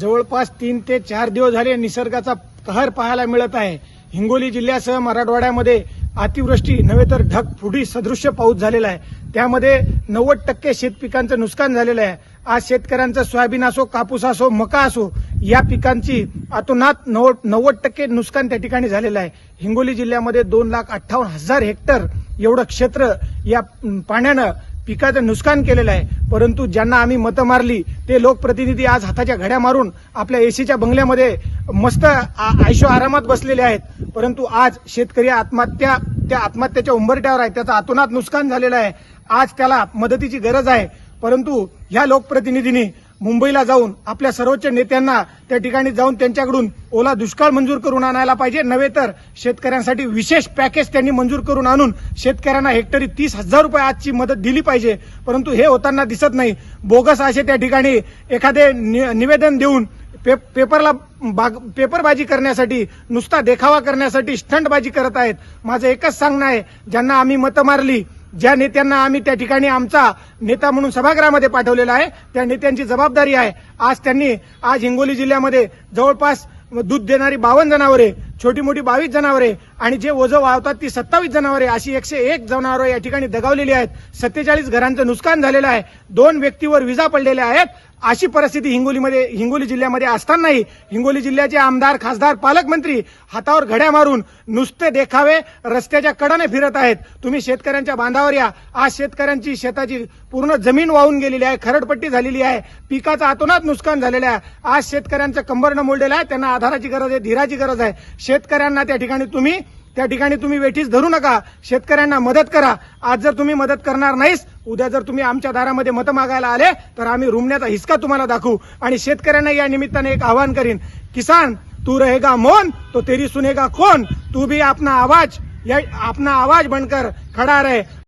जवळपास तीन ते चार दिवस झाले निसर्गाचा कहर पाहायला मिळत आहे. हिंगोली जिल्ह्यासह मराठवाड्यामध्ये अतिवृष्टी नव्हे तर ढगफुटी सदृश्य पाऊस झालेला आहे. त्यामध्ये नव्वद टक्के शेतपिकांचं नुकसान झालेलं आहे. आज शेतकऱ्यांचं सोयाबीन असो कापूस असो मका असो या पिकांची अतोनात नव्वद नव्वद टक्के नुकसान त्या ठिकाणी झालेलं आहे. हिंगोली जिल्ह्यामध्ये दोन लाख अठ्ठावन्न हजार हेक्टर एवढं क्षेत्र या पाण्यानं पिकाचं नुकसान केलेलं आहे. परंतु ज्यांना आम्ही मतं मारली ते लोकप्रतिनिधी आज हाताच्या घड्या मारून आपल्या एसीच्या बंगल्यामध्ये मस्त आ- आयशो आरामात बसलेले आहेत. परंतु आज शेतकरी आत्महत्या त्या आत्महत्याच्या उंबरट्यावर आहे. त्याचं अतोनात नुकसान झालेलं आहे. आज त्याला मदतीची गरज आहे. परंतु ह्या लोकप्रतिनिधींनी मुंबईला जाऊन आपल्या सर्वोच्च नेत्यांना त्या ठिकाणी जाऊन त्यांच्याकडून ओला दुष्काळ मंजूर करून आणायला पाहिजे. नव्हे तर शेतकऱ्यांसाठी विशेष पॅकेज त्यांनी मंजूर करून आणून शेतकऱ्यांना हेक्टरी तीस हजार रुपये आजची मदत दिली पाहिजे. परंतु हे होताना दिसत नाही. बोगस असे त्या ठिकाणी एखादे नि- निवेदन देऊन पे पेपरला बाग पेपरबाजी करण्यासाठी नुसता देखावा करण्यासाठी स्टंटबाजी करत आहेत. माझं एकच सांगणं आहे ज्यांना आम्ही मतं मारली ज्या नेत्यांना आम्ही त्या ठिकाणी आमचा नेता म्हणून सभागृहामध्ये पाठवलेला आहे त्या नेत्यांची जबाबदारी आहे. आज त्यांनी आज हिंगोली जिल्ह्यामध्ये जवळपास दूध देणारी बावन्न जनावरे छोटी मोठी बावीस जनावरे आणि जे ओझं वाहतात ती सत्तावीस जनावरे अशी एकशे एक जनावरं या ठिकाणी दगावलेली आहेत. सत्तेचाळीस घरांचं नुकसान झालेलं आहे. दोन व्यक्तीवर विजा पडलेल्या आहेत. अशी परिस्थिती हिंगोलीमध्ये हिंगोली जिल्ह्यामध्ये असतानाही हिंगोली जिल्ह्याचे आमदार खासदार पालकमंत्री हातावर घड्या मारून नुसते देखावे रस्त्याच्या कडाने फिरत आहेत. तुम्ही शेतकऱ्यांच्या बांधावर या. आज शेतकऱ्यांची शेताची पूर्ण जमीन वाहून गेलेली आहे. खरडपट्टी झालेली आहे. पिकाचं आतोनात नुकसान झालेलं आहे. आज शेतकऱ्यांचं कंबरणं मोडलेलं आहे. त्यांना आधाराची गरज आहे धीराची गरज आहे. शेतकऱ्यांना त्या ठिकाणी तुम्ही त्या ठिकाणी तुम्ही वेठीस धरू नका. शेतकऱ्यांना मदत करा. आज जर तुम्ही मदत करणार नाहीस उद्या जर तुम्ही आमच्या दारामध्ये मतं मागायला आले तर आम्ही रुमण्याचा हिसका तुम्हाला दाखवू. आणि शेतकऱ्यांना या निमित्ताने एक आवाहन करीन. किसान तू रहेगा मौन तो तेरी सुनेगा खोन. तू भी आपना आवाज या आपना आवाज बनकर खड़ा रहे.